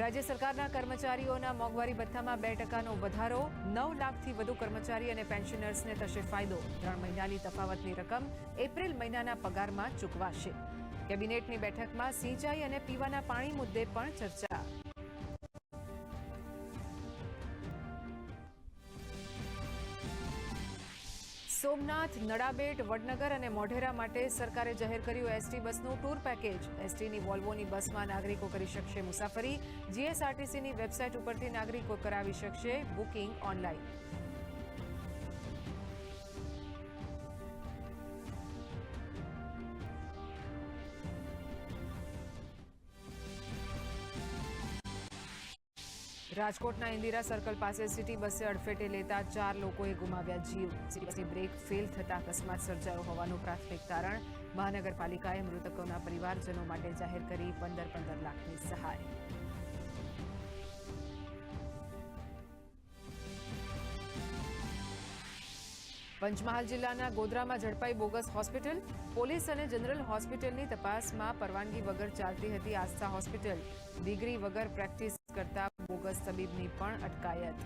રાજ્ય સરકારના કર્મચારીઓના મોંઘવારી ભથ્થામાં બે ટકાનો વધારો, નવ લાખથી વધુ કર્મચારી અને પેન્શનર્સને થશે ફાયદો. ત્રણ મહિનાની તફાવતની રકમ એપ્રિલ મહિનાના પગારમાં ચૂકવાશે. કેબિનેટની બેઠકમાં સિંચાઈ અને પીવાના પાણી મુદ્દે પણ ચર્ચા. સોમનાથ, નડાબેટ, વડનગર અને મોઢેરા માટે સરકારે જાહેર કર્યું એસટી બસનું ટૂર પેકેજ. એસટીની વોલ્વોની બસમાં નાગરિકો કરી શકશે મુસાફરી. જીએસઆરટીસીની વેબસાઇટ ઉપરથી નાગરિકો કરાવી શકશે બુકિંગ ઓનલાઈન. રાજકોટના ઇન્દિરા સર્કલ પાસે સિટી બસે અડફેટે લેતા ચાર લોકોએ ગુમાવ્યા જીવ. સિટી બસની બ્રેક ફેલ થતા અકસ્માત સર્જાયો હોવાનું પ્રાથમિક તારણ મહાનગરપાલિકાએ મૃતકોના પરિવારજનો માટે જાહેર કરી પંદર પંદર લાખની સહાય. પંચમહાલ જિલ્લાના ગોધરામાં ઝડપાઈ બોગસ હોસ્પિટલ, પોલીસ અને જનરલ હોસ્પિટલની તપાસમાં પરવાનગી વગર ચાલતી હતી આસ્થા હોસ્પિટલ. ડિગ્રી વગર પ્રેક્ટિસ કરતા બોગસ તબીબની પણ અટકાયત.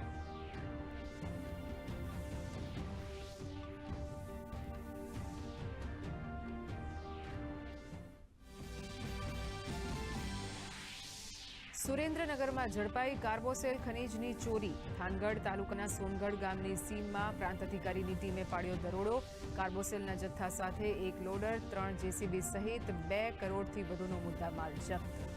સુરેન્દ્રનગરમાં ઝડપાઈ કાર્બોસેલ ખનીજની ચોરી. થાનગઢ તાલુકાના સોનગઢ ગામની સીમમાં પ્રાંત અધિકારીની ટીમે પાડ્યો દરોડો. કાર્બોસેલના જથ્થા સાથે એક લોડર, ત્રણ જેસીબી સહિત બે કરોડથી વધુનો મુદ્દામાલ જપ્ત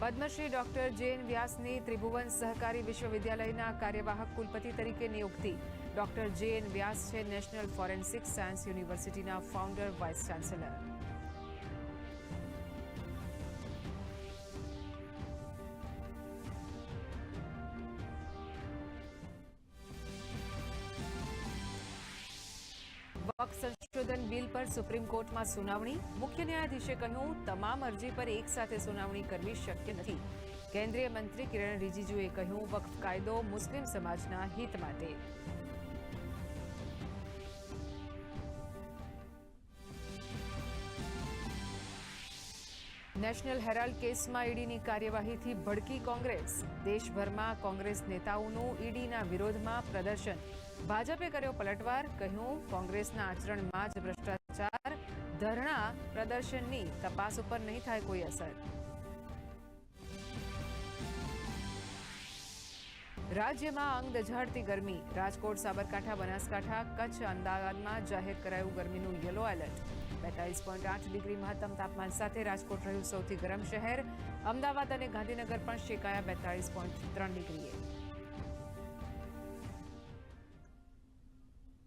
પદ્મશ્રી ડોક્ટર જૈન વ્યાસની ત્રિભુવન સહકારી વિશ્વવિદ્યાલયના કાર્યવાહક કુલપતિ તરીકે નિયુક્તિ. ડોક્ટર જેએન વ્યાસ છે નેશનલ ફોરેન્સિક સાયન્સ યુનિવર્સિટીના ફાઉન્ડર વાઇસ ચાન્સેલર. સંશોધન બિલ પર સુપ્રીમ કોર્ટમાં સુનાવણી. મુખ્ય ન્યાયાધીશે કહ્યું, તમામ અરજી પર એક સાથે સુનાવણી કરવી શક્ય નથી. કેન્દ્રીય મંત્રી કિરણ રિજિજુએ કહ્યું, વક્ફ કાયદો મુસ્લિમ સમાજના હિત માટે. નેશનલ હેરાલ્ડ કેસમાં ઈડીની કાર્યવાહીથી ભડકી કોંગ્રેસ. દેશભરમાં કોંગ્રેસ નેતાઓનું ઈડીના વિરોધમાં પ્રદર્શન. ભાજપે કર્યો પલટવાર, કહ્યું, કોંગ્રેસના આચરણમાં જ ભ્રષ્ટાચાર, ધરણા, પ્રદર્શનની તપાસ ઉપર નહીં થાય કોઈ અસર. રાજ્યમાં અંગ દઝાડતી ગરમી. રાજકોટ, સાબરકાંઠા, બનાસકાંઠા કચ્છ અમદાવાદમાં જાહેર કરાયું ગરમીનું યલો એલર્ટ. બેતાલીસ પોઈન્ટ આઠ ડિગ્રી મહત્તમ તાપમાન સાથે રાજકોટ રહ્યું સૌથી ગરમ શહેર. અમદાવાદ અને ગાંધીનગર પણ શેકાયા બેતાળીસ પોઈન્ટ ત્રણ ડિગ્રીએ.